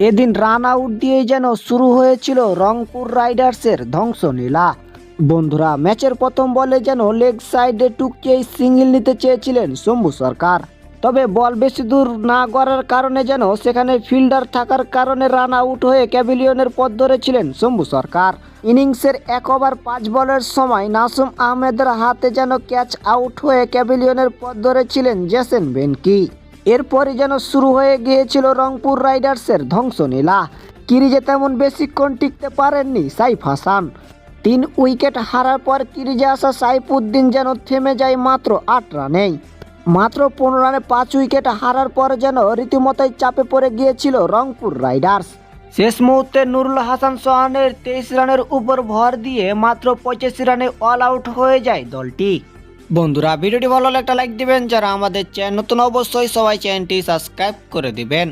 এদিন run out দিয়েই যেন শুরু হয়েছিল রংপুর রাইডার্সের ধ্বংসলীলা। বন্ধুরা, ম্যাচের প্রথম বলে যেন লেগ সাইডে টুকিয়েই সিঙ্গেল নিতে চেয়েছিলেন শম্ভু সরকার। তবে বল বেশি দূর না করার কারণে যেন সেখানে ফিল্ডার থাকার কারণে রান আউট হয়ে ক্যাভিলিয়নের পথ ধরেছিলেন শম্ভু সরকার। ইনিংসের এক ওভার পাঁচ বলের সময় নাসুম আহমেদের হাতে যেন ক্যাচ আউট হয়ে ক্যাভিলিয়নের পথ ধরেছিলেন জেসেন বেনকি এরপরই যেন শুরু হয়ে গিয়েছিল রংপুর রাইডার্সের ধ্বংসলীলা। কিরিজে তেমন বেশিক্ষণ টিকতে পারেননি সাইফ হাসান। তিন উইকেট হারার পর কিরিজে আসা সাইফুদ্দিন যেন থেমে যায় মাত্র আট রানেই। মাত্র পনেরো রানে পাঁচ উইকেট হারার পর যেন রীতিমতোই চাপে পড়ে গিয়েছিল রংপুর রাইডার্স। শেষ মুহূর্তে নুরুল হাসান সোহানের তেইশ রানের উপর ভর দিয়ে মাত্র পঁচাশি রানে অল আউট হয়ে যায় দলটি। বন্ধুরা, ভিডিওটি ভালো লাগলে একটা লাইক দিবেন, যারা আমাদের চ্যানেল নতুন অবশ্যই সবাই চ্যানেলটি সাবস্ক্রাইব করে দিবেন।